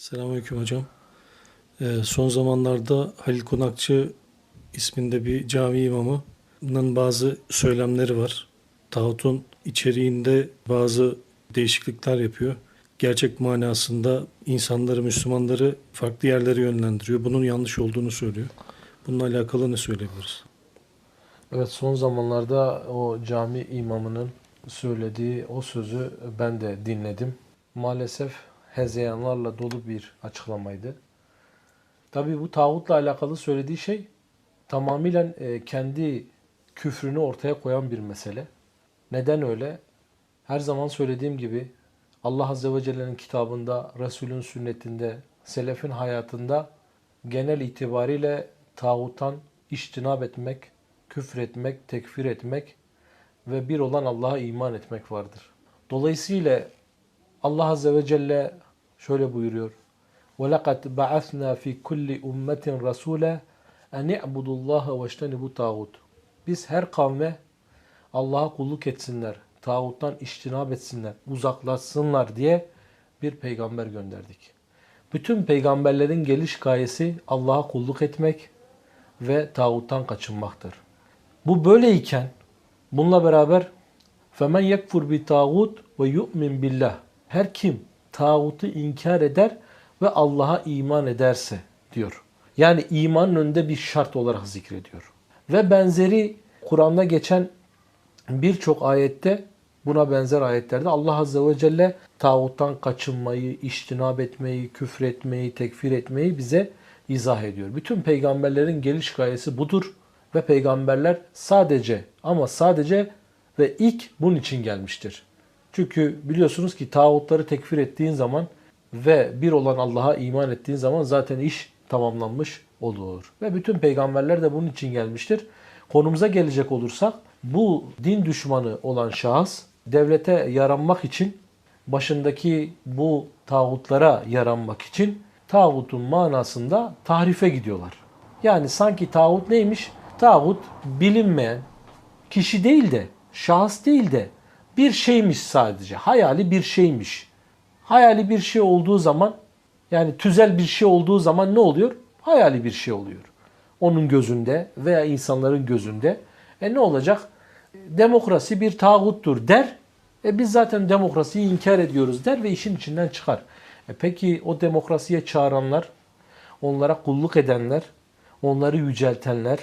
Selamünaleyküm hocam. Ee, son zamanlarda Halil Konakçı isminde bir cami imamının bazı söylemleri var. Tağutun içeriğinde bazı değişiklikler yapıyor. Gerçek manasında insanları, Müslümanları farklı yerlere yönlendiriyor. Bunun yanlış olduğunu söylüyor. Bununla alakalı ne söyleyebiliriz? Evet son zamanlarda o cami imamının söylediği o sözü ben de dinledim. Maalesef hezeyanlarla dolu bir açıklamaydı. Tabii bu tağutla alakalı söylediği şey tamamıyla e, kendi küfrünü ortaya koyan bir mesele. Neden öyle? Her zaman söylediğim gibi Allah Azze ve Celle'nin kitabında, Resul'ün sünnetinde, selefin hayatında genel itibariyle tağuttan iştinab etmek, küfretmek, tekfir etmek ve bir olan Allah'a iman etmek vardır. Dolayısıyla Allah Azze ve Celle şöyle buyuruyor. وَلَقَدْ بَعَثْنَا فِي كُلِّ اُمَّةٍ رَسُولًا اَنْ اِعْبُدُ اللّٰهَ وَاجْتَنِبُوا تَاغُوتِ Biz her kavme Allah'a kulluk etsinler, tağuttan iştinab etsinler, uzaklaşsınlar diye bir peygamber gönderdik. Bütün peygamberlerin geliş gayesi Allah'a kulluk etmek ve tağuttan kaçınmaktır. Bu böyleyken bununla beraber فَمَنْ يَكْفُرْ بِتَاغُوتِ وَيُؤْمِنْ billah her kim tağutu inkar eder ve Allah'a iman ederse diyor. Yani imanın önünde bir şart olarak zikrediyor. Ve benzeri Kur'an'da geçen birçok ayette buna benzer ayetlerde Allah Azze ve Celle tağuttan kaçınmayı, iştinab etmeyi, küfretmeyi, tekfir etmeyi bize izah ediyor. Bütün peygamberlerin geliş gayesi budur ve peygamberler sadece ama sadece ve ilk bunun için gelmiştir. Çünkü biliyorsunuz ki tağutları tekfir ettiğin zaman ve bir olan Allah'a iman ettiğin zaman zaten iş tamamlanmış olur. Ve bütün peygamberler de bunun için gelmiştir. Konumuza gelecek olursak bu din düşmanı olan şahıs devlete yaranmak için başındaki bu tağutlara yaranmak için tağutun manasında tahrife gidiyorlar. Yani sanki tağut neymiş? Tağut bilinmeyen kişi değil de şahıs değil de bir şeymiş sadece. Hayali bir şeymiş. Hayali bir şey olduğu zaman yani tüzel bir şey olduğu zaman ne oluyor? Hayali bir şey oluyor. Onun gözünde veya insanların gözünde. E ne olacak? Demokrasi bir tağuttur der. E biz zaten demokrasiyi inkar ediyoruz der ve işin içinden çıkar. E peki o demokrasiye çağıranlar, onlara kulluk edenler, onları yüceltenler,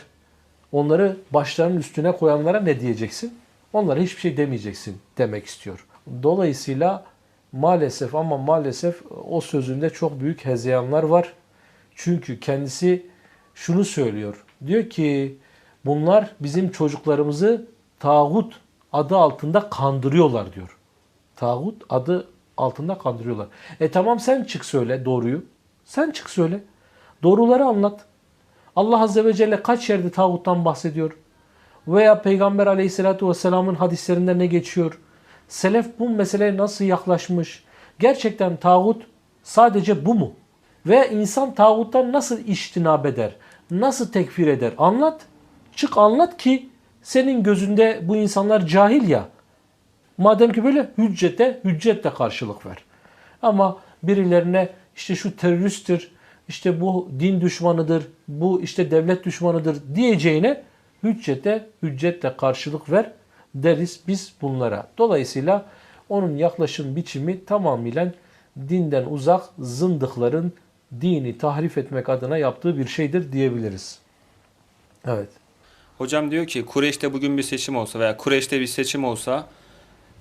onları başlarının üstüne koyanlara ne diyeceksin? Onlara hiçbir şey demeyeceksin demek istiyor. Dolayısıyla maalesef ama maalesef o sözünde çok büyük hezeyanlar var. Çünkü kendisi şunu söylüyor. Diyor ki bunlar bizim çocuklarımızı tağut adı altında kandırıyorlar diyor. Tağut adı altında kandırıyorlar. E tamam sen çık söyle doğruyu. Sen çık söyle. Doğruları anlat. Allah Azze ve Celle kaç yerde tağuttan bahsediyor? Veya Peygamber Aleyhisselatü Vesselam'ın hadislerinde ne geçiyor? Selef bu meseleye nasıl yaklaşmış? Gerçekten tağut sadece bu mu? Ve insan tağuttan nasıl iştinab eder? Nasıl tekfir eder? Anlat. Çık anlat ki senin gözünde bu insanlar cahil ya. Madem ki böyle hüccete, hüccetle karşılık ver. Ama birilerine işte şu teröristtir, işte bu din düşmanıdır, bu işte devlet düşmanıdır diyeceğine hüccete, hüccetle karşılık ver deriz biz bunlara. Dolayısıyla onun yaklaşım biçimi tamamıyla dinden uzak zındıkların dini tahrif etmek adına yaptığı bir şeydir diyebiliriz. Evet. Hocam diyor ki Kureyş'te bugün bir seçim olsa veya Kureyş'te bir seçim olsa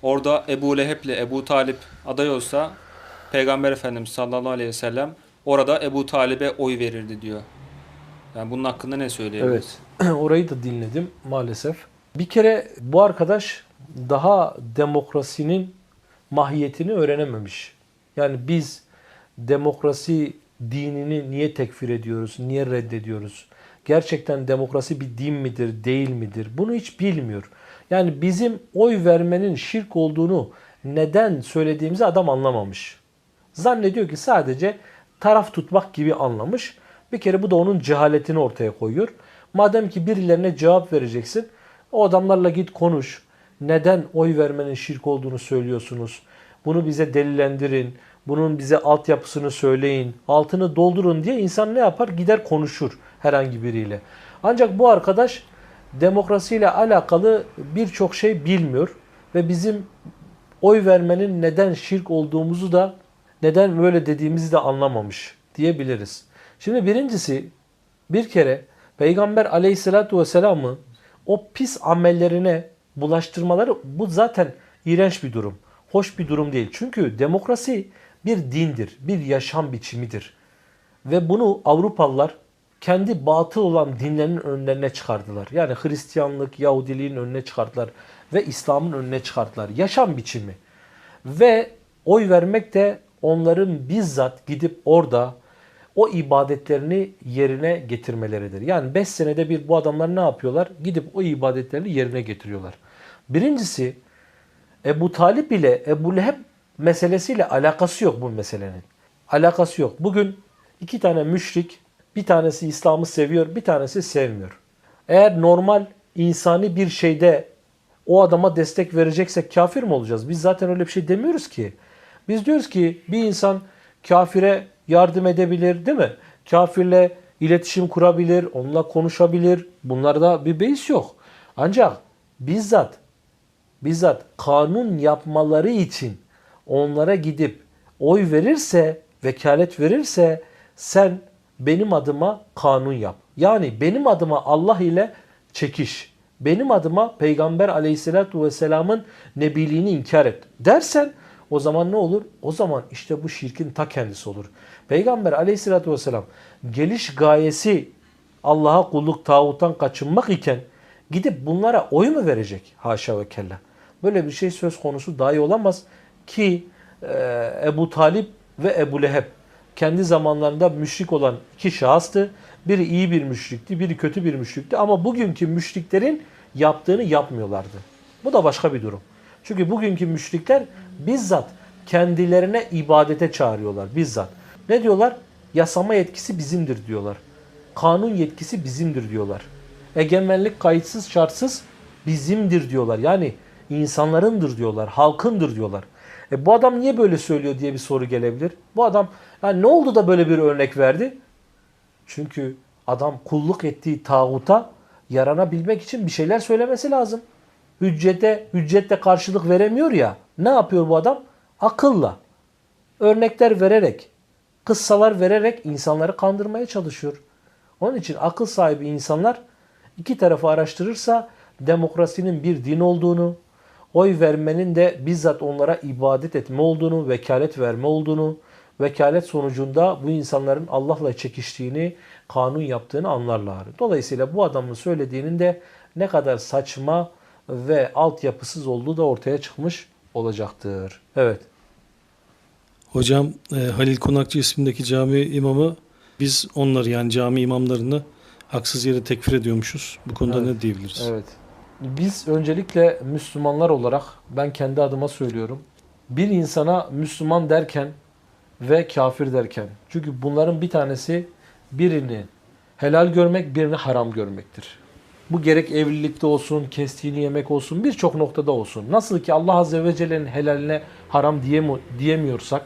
orada Ebu Leheb ile Ebu Talip aday olsa Peygamber Efendimiz sallallahu aleyhi ve sellem orada Ebu Talip'e oy verirdi diyor. Yani bunun hakkında ne söyleyebiliriz? Evet. Orayı da dinledim maalesef. Bir kere bu arkadaş daha demokrasinin mahiyetini öğrenememiş. Yani biz demokrasi dinini niye tekfir ediyoruz, niye reddediyoruz? Gerçekten demokrasi bir din midir, değil midir? Bunu hiç bilmiyor. Yani bizim oy vermenin şirk olduğunu neden söylediğimizi adam anlamamış. Zannediyor ki sadece taraf tutmak gibi anlamış. Bir kere bu da onun cehaletini ortaya koyuyor. Madem ki birilerine cevap vereceksin, o adamlarla git konuş. Neden oy vermenin şirk olduğunu söylüyorsunuz? Bunu bize delillendirin. Bunun bize altyapısını söyleyin, altını doldurun diye insan ne yapar? Gider konuşur herhangi biriyle. Ancak bu arkadaş demokrasiyle alakalı birçok şey bilmiyor ve bizim oy vermenin neden şirk olduğumuzu da neden böyle dediğimizi de anlamamış diyebiliriz. Şimdi birincisi bir kere Peygamber aleyhissalatu vesselam'ı o pis amellerine bulaştırmaları bu zaten iğrenç bir durum. Hoş bir durum değil. Çünkü demokrasi bir dindir, bir yaşam biçimidir. Ve bunu Avrupalılar kendi batıl olan dinlerinin önlerine çıkardılar. Yani Hristiyanlık, Yahudiliğin önüne çıkardılar ve İslam'ın önüne çıkardılar. Yaşam biçimi. Ve oy vermek de onların bizzat gidip orada o ibadetlerini yerine getirmeleridir. Yani 5 senede bir bu adamlar ne yapıyorlar? Gidip o ibadetlerini yerine getiriyorlar. Birincisi Ebu Talip ile Ebu Leheb meselesiyle alakası yok bu meselenin. Alakası yok. Bugün iki tane müşrik, bir tanesi İslam'ı seviyor, bir tanesi sevmiyor. Eğer normal insani bir şeyde o adama destek vereceksek kafir mi olacağız? Biz zaten öyle bir şey demiyoruz ki. Biz diyoruz ki bir insan kafire yardım edebilir değil mi? Kafirle iletişim kurabilir, onunla konuşabilir. Bunlarda bir beis yok. Ancak bizzat bizzat kanun yapmaları için onlara gidip oy verirse, vekalet verirse sen benim adıma kanun yap. Yani benim adıma Allah ile çekiş. Benim adıma Peygamber aleyhissalatu vesselamın nebiliğini inkar et dersen o zaman ne olur? O zaman işte bu şirkin ta kendisi olur. Peygamber aleyhissalatu vesselam geliş gayesi Allah'a kulluk tağuttan kaçınmak iken gidip bunlara oy mu verecek? Haşa ve kella. Böyle bir şey söz konusu dahi olamaz ki e, Ebu Talip ve Ebu Leheb kendi zamanlarında müşrik olan iki şahıstı. Biri iyi bir müşrikti, biri kötü bir müşrikti ama bugünkü müşriklerin yaptığını yapmıyorlardı. Bu da başka bir durum. Çünkü bugünkü müşrikler bizzat kendilerine ibadete çağırıyorlar bizzat. Ne diyorlar? Yasama yetkisi bizimdir diyorlar. Kanun yetkisi bizimdir diyorlar. Egemenlik kayıtsız şartsız bizimdir diyorlar. Yani insanlarındır diyorlar, halkındır diyorlar. E bu adam niye böyle söylüyor diye bir soru gelebilir. Bu adam yani ne oldu da böyle bir örnek verdi? Çünkü adam kulluk ettiği tağuta yaranabilmek için bir şeyler söylemesi lazım. Hüccete, hüccette karşılık veremiyor ya. Ne yapıyor bu adam? Akılla, örnekler vererek, kıssalar vererek insanları kandırmaya çalışıyor. Onun için akıl sahibi insanlar iki tarafı araştırırsa demokrasinin bir din olduğunu, oy vermenin de bizzat onlara ibadet etme olduğunu, vekalet verme olduğunu, vekalet sonucunda bu insanların Allah'la çekiştiğini, kanun yaptığını anlarlar. Dolayısıyla bu adamın söylediğinin de ne kadar saçma ve altyapısız olduğu da ortaya çıkmış olacaktır. Evet. Hocam e, Halil Konakçı ismindeki cami imamı biz onları yani cami imamlarını haksız yere tekfir ediyormuşuz. Bu konuda Evet. ne diyebiliriz? Evet. Biz öncelikle Müslümanlar olarak ben kendi adıma söylüyorum. Bir insana Müslüman derken ve kafir derken. Çünkü bunların bir tanesi birini helal görmek, birini haram görmektir. Bu gerek evlilikte olsun, kestiğini yemek olsun, birçok noktada olsun. Nasıl ki Allah Azze ve Celle'nin helaline haram diyemi- diyemiyorsak,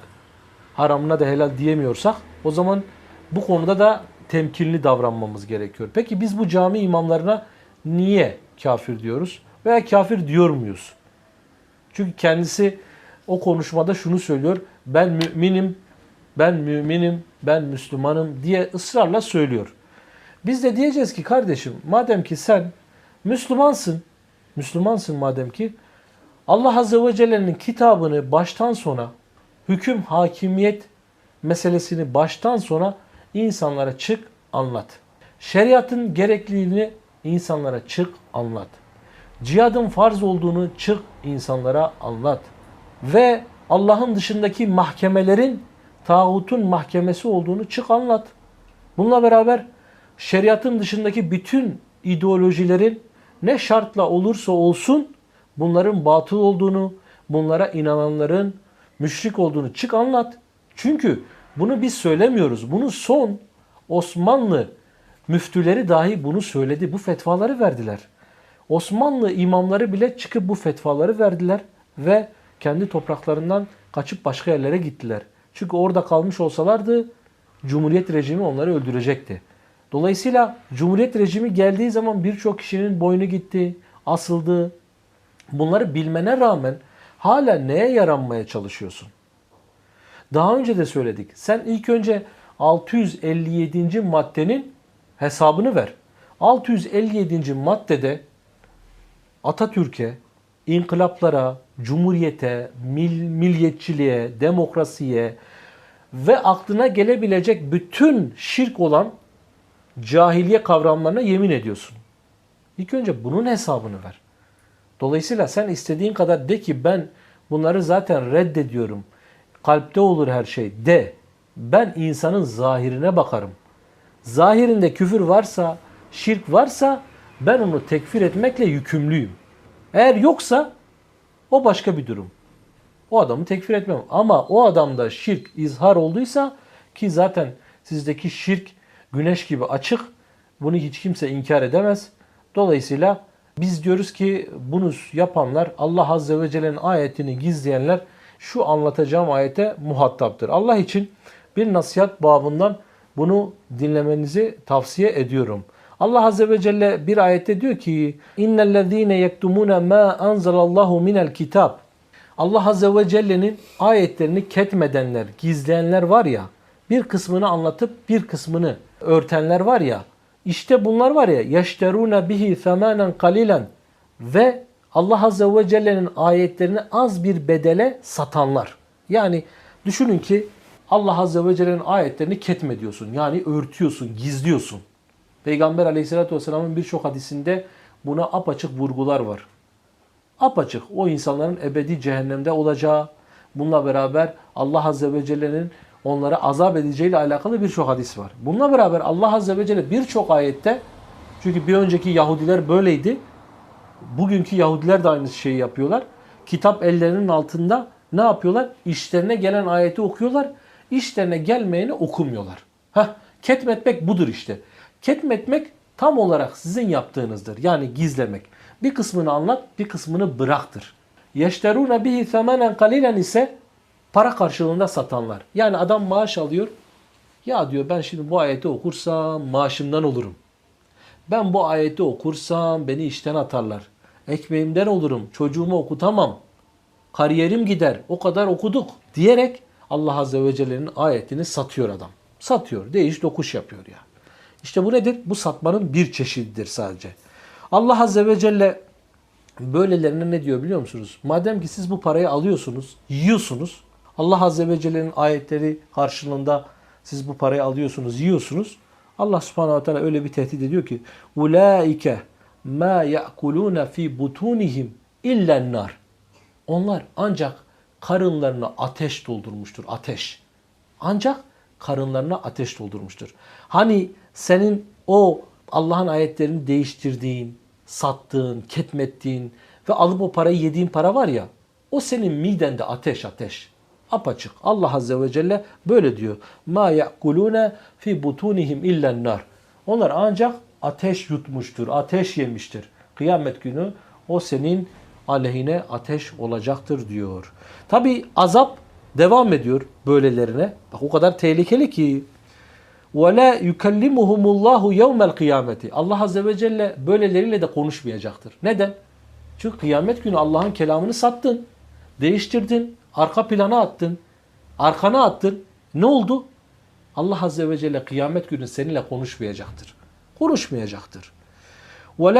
haramına da helal diyemiyorsak o zaman bu konuda da temkinli davranmamız gerekiyor. Peki biz bu cami imamlarına niye kafir diyoruz veya kafir diyor muyuz? Çünkü kendisi o konuşmada şunu söylüyor. Ben müminim, ben müminim, ben Müslümanım diye ısrarla söylüyor. Biz de diyeceğiz ki kardeşim madem ki sen Müslümansın, Müslümansın madem ki Allah Azze ve Celle'nin kitabını baştan sona hüküm, hakimiyet meselesini baştan sona insanlara çık anlat. Şeriatın gerekliliğini insanlara çık anlat. Cihadın farz olduğunu çık insanlara anlat. Ve Allah'ın dışındaki mahkemelerin tağutun mahkemesi olduğunu çık anlat. Bununla beraber şeriatın dışındaki bütün ideolojilerin ne şartla olursa olsun bunların batıl olduğunu, bunlara inananların müşrik olduğunu çık anlat. Çünkü bunu biz söylemiyoruz. Bunu son Osmanlı müftüleri dahi bunu söyledi. Bu fetvaları verdiler. Osmanlı imamları bile çıkıp bu fetvaları verdiler ve kendi topraklarından kaçıp başka yerlere gittiler. Çünkü orada kalmış olsalardı Cumhuriyet rejimi onları öldürecekti. Dolayısıyla Cumhuriyet rejimi geldiği zaman birçok kişinin boynu gitti, asıldı. Bunları bilmene rağmen hala neye yaranmaya çalışıyorsun? Daha önce de söyledik. Sen ilk önce 657. maddenin hesabını ver. 657. maddede Atatürk'e, inkılaplara, cumhuriyete, mil, milliyetçiliğe, demokrasiye ve aklına gelebilecek bütün şirk olan cahiliye kavramlarına yemin ediyorsun. İlk önce bunun hesabını ver. Dolayısıyla sen istediğin kadar de ki ben bunları zaten reddediyorum. Kalpte olur her şey de. Ben insanın zahirine bakarım. Zahirinde küfür varsa, şirk varsa ben onu tekfir etmekle yükümlüyüm. Eğer yoksa o başka bir durum. O adamı tekfir etmem. Ama o adamda şirk izhar olduysa ki zaten sizdeki şirk güneş gibi açık. Bunu hiç kimse inkar edemez. Dolayısıyla biz diyoruz ki bunu yapanlar Allah Azze ve Celle'nin ayetini gizleyenler şu anlatacağım ayete muhataptır. Allah için bir nasihat babından bunu dinlemenizi tavsiye ediyorum. Allah Azze ve Celle bir ayette diyor ki İnnellezîne yektumûne mâ anzalallahu minel kitab Allah Azze ve Celle'nin ayetlerini ketmedenler, gizleyenler var ya, bir kısmını anlatıp bir kısmını örtenler var ya, işte bunlar var ya, yeşterûne bihi themanen kalilen ve Allah Azze ve Celle'nin ayetlerini az bir bedele satanlar. Yani düşünün ki Allah Azze ve Celle'nin ayetlerini ketme diyorsun. Yani örtüyorsun, gizliyorsun. Peygamber Aleyhisselatü Vesselam'ın birçok hadisinde buna apaçık vurgular var apaçık o insanların ebedi cehennemde olacağı, bununla beraber Allah Azze ve Celle'nin onlara azap edeceğiyle alakalı birçok hadis var. Bununla beraber Allah Azze ve Celle birçok ayette, çünkü bir önceki Yahudiler böyleydi, bugünkü Yahudiler de aynı şeyi yapıyorlar. Kitap ellerinin altında ne yapıyorlar? İşlerine gelen ayeti okuyorlar, işlerine gelmeyeni okumuyorlar. Heh, ketmetmek budur işte. Ketmetmek tam olarak sizin yaptığınızdır. Yani gizlemek. Bir kısmını anlat, bir kısmını bıraktır. Yeşterûne bihi themanen kalilen ise para karşılığında satanlar. Yani adam maaş alıyor. Ya diyor ben şimdi bu ayeti okursam maaşımdan olurum. Ben bu ayeti okursam beni işten atarlar. Ekmeğimden olurum. Çocuğumu okutamam. Kariyerim gider. O kadar okuduk diyerek Allah Azze ve Celle'nin ayetini satıyor adam. Satıyor. Değiş dokuş yapıyor ya. İşte bu nedir? Bu satmanın bir çeşididir sadece. Allah Azze ve Celle böylelerine ne diyor biliyor musunuz? Madem ki siz bu parayı alıyorsunuz, yiyorsunuz. Allah Azze ve Celle'nin ayetleri karşılığında siz bu parayı alıyorsunuz, yiyorsunuz. Allah Subhanahu ve Teala öyle bir tehdit ediyor ki ulaike ma ya'kuluna fi butunihim illa nar. Onlar ancak karınlarına ateş doldurmuştur. Ateş. Ancak karınlarına ateş doldurmuştur. Hani senin o Allah'ın ayetlerini değiştirdiğin, sattığın, ketmettiğin ve alıp o parayı yediğin para var ya, o senin midende ateş ateş. Apaçık. Allah Azze ve Celle böyle diyor. Ma ya'kulune fi butunihim illen nar. Onlar ancak ateş yutmuştur, ateş yemiştir. Kıyamet günü o senin aleyhine ateş olacaktır diyor. Tabi azap devam ediyor böylelerine. Bak o kadar tehlikeli ki ve la yukellimuhumullahu yevmel kıyameti. Allah azze ve celle böyleleriyle de konuşmayacaktır. Neden? Çünkü kıyamet günü Allah'ın kelamını sattın, değiştirdin, arka plana attın, arkana attın. Ne oldu? Allah azze ve celle kıyamet günü seninle konuşmayacaktır. Konuşmayacaktır.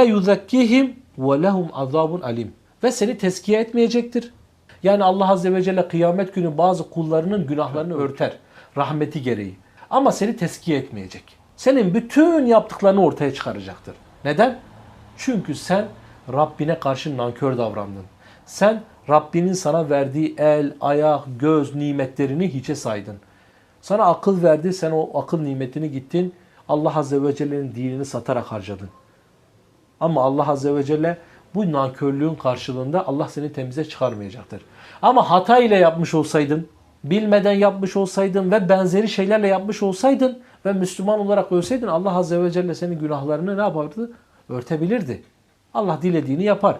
Yuzakkihim ve lehum azabun alim. Ve seni teskiye etmeyecektir. Yani Allah azze ve celle kıyamet günü bazı kullarının günahlarını örter rahmeti gereği. Ama seni teskiye etmeyecek. Senin bütün yaptıklarını ortaya çıkaracaktır. Neden? Çünkü sen Rabbine karşı nankör davrandın. Sen Rabbinin sana verdiği el, ayak, göz nimetlerini hiçe saydın. Sana akıl verdi, sen o akıl nimetini gittin Allah Azze ve Celle'nin dinini satarak harcadın. Ama Allah Azze ve Celle bu nankörlüğün karşılığında Allah seni temize çıkarmayacaktır. Ama hata ile yapmış olsaydın, bilmeden yapmış olsaydın ve benzeri şeylerle yapmış olsaydın ve Müslüman olarak ölseydin Allah Azze ve Celle senin günahlarını ne yapardı? Örtebilirdi. Allah dilediğini yapar.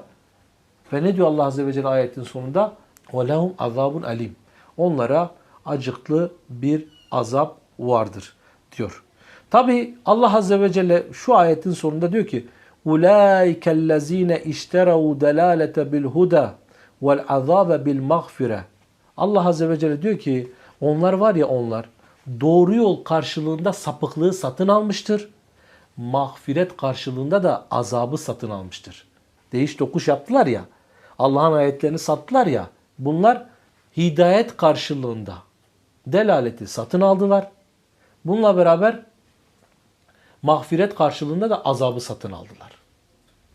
Ve ne diyor Allah Azze ve Celle ayetin sonunda? وَلَهُمْ azabun alim. Onlara acıklı bir azap vardır diyor. Tabi Allah Azze ve Celle şu ayetin sonunda diyor ki اُولَٰئِكَ الَّذ۪ينَ اِشْتَرَوْا دَلَالَةَ بِالْهُدَى وَالْعَذَابَ بِالْمَغْفِرَةِ Allah Azze ve Celle diyor ki onlar var ya onlar doğru yol karşılığında sapıklığı satın almıştır. Mağfiret karşılığında da azabı satın almıştır. Değiş tokuş yaptılar ya. Allah'ın ayetlerini sattılar ya. Bunlar hidayet karşılığında delaleti satın aldılar. Bununla beraber mağfiret karşılığında da azabı satın aldılar.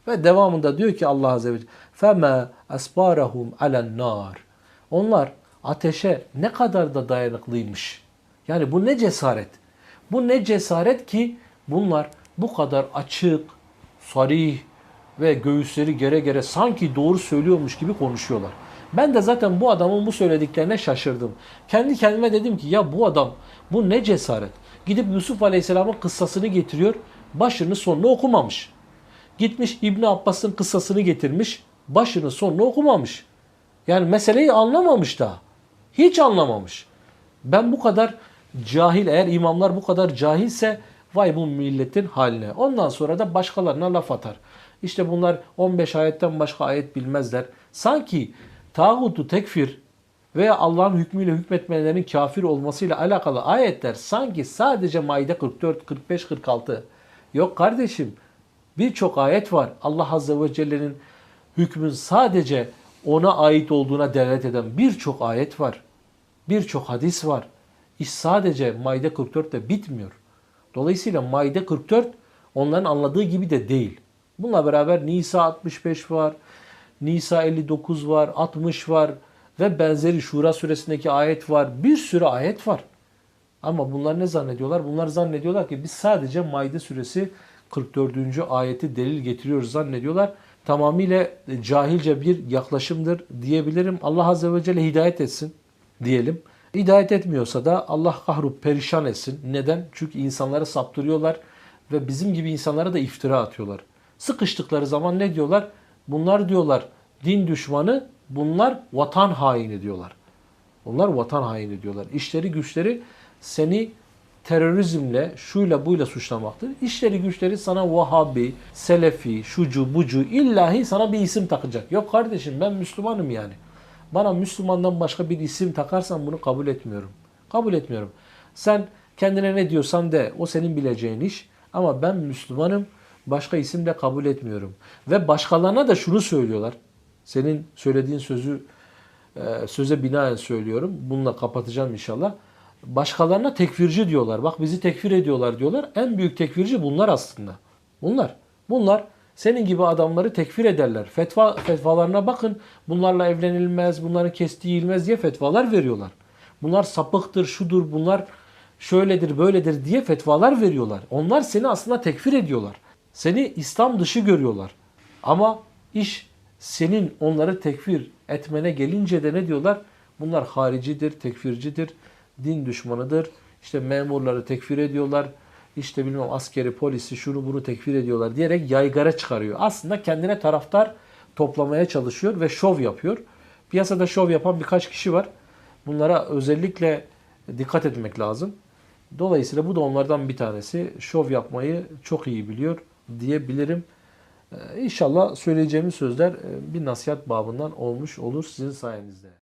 Ve devamında diyor ki Allah Azze ve Celle فَمَا أَسْبَارَهُمْ عَلَى النَّارِ Onlar ateşe ne kadar da dayanıklıymış. Yani bu ne cesaret. Bu ne cesaret ki bunlar bu kadar açık, sarih ve göğüsleri gere gere sanki doğru söylüyormuş gibi konuşuyorlar. Ben de zaten bu adamın bu söylediklerine şaşırdım. Kendi kendime dedim ki ya bu adam bu ne cesaret. Gidip Yusuf Aleyhisselam'ın kıssasını getiriyor. Başını sonunu okumamış. Gitmiş İbn Abbas'ın kıssasını getirmiş. Başını sonunu okumamış. Yani meseleyi anlamamış daha. Hiç anlamamış. Ben bu kadar cahil eğer imamlar bu kadar cahilse vay bu milletin haline. Ondan sonra da başkalarına laf atar. İşte bunlar 15 ayetten başka ayet bilmezler. Sanki tağutu tekfir veya Allah'ın hükmüyle hükmetmelerinin kafir olmasıyla alakalı ayetler sanki sadece Maide 44, 45, 46. Yok kardeşim birçok ayet var. Allah Azze ve Celle'nin hükmün sadece ona ait olduğuna delalet eden birçok ayet var. Birçok hadis var. İş sadece Maide 44'te bitmiyor. Dolayısıyla Maide 44 onların anladığı gibi de değil. Bununla beraber Nisa 65 var, Nisa 59 var, 60 var ve benzeri Şura suresindeki ayet var. Bir sürü ayet var. Ama bunlar ne zannediyorlar? Bunlar zannediyorlar ki biz sadece Maide suresi 44. ayeti delil getiriyoruz zannediyorlar. Tamamıyla cahilce bir yaklaşımdır diyebilirim. Allah Azze ve Celle hidayet etsin diyelim. Hidayet etmiyorsa da Allah kahrup perişan etsin. Neden? Çünkü insanları saptırıyorlar ve bizim gibi insanlara da iftira atıyorlar. Sıkıştıkları zaman ne diyorlar? Bunlar diyorlar din düşmanı, bunlar vatan haini diyorlar. Onlar vatan haini diyorlar. İşleri güçleri seni terörizmle, şuyla buyla suçlamaktır. İşleri güçleri sana Vahabi, Selefi, şucu, bucu illahi sana bir isim takacak. Yok kardeşim ben Müslümanım yani. Bana Müslümandan başka bir isim takarsan bunu kabul etmiyorum. Kabul etmiyorum. Sen kendine ne diyorsan de o senin bileceğin iş. Ama ben Müslümanım. Başka isim de kabul etmiyorum. Ve başkalarına da şunu söylüyorlar. Senin söylediğin sözü e, söze binaen söylüyorum. Bununla kapatacağım inşallah. Başkalarına tekfirci diyorlar. Bak bizi tekfir ediyorlar diyorlar. En büyük tekfirci bunlar aslında. Bunlar. Bunlar senin gibi adamları tekfir ederler. Fetva fetvalarına bakın. Bunlarla evlenilmez, bunların kestiği yiyilmez diye fetvalar veriyorlar. Bunlar sapıktır, şudur, bunlar şöyledir, böyledir diye fetvalar veriyorlar. Onlar seni aslında tekfir ediyorlar. Seni İslam dışı görüyorlar. Ama iş senin onları tekfir etmene gelince de ne diyorlar? Bunlar haricidir, tekfircidir, din düşmanıdır. İşte memurları tekfir ediyorlar. İşte bilmem askeri, polisi, şunu bunu tekfir ediyorlar diyerek yaygara çıkarıyor. Aslında kendine taraftar toplamaya çalışıyor ve şov yapıyor. Piyasada şov yapan birkaç kişi var. Bunlara özellikle dikkat etmek lazım. Dolayısıyla bu da onlardan bir tanesi. Şov yapmayı çok iyi biliyor diyebilirim. Ee, İnşallah söyleyeceğimiz sözler e, bir nasihat babından olmuş olur sizin sayenizde.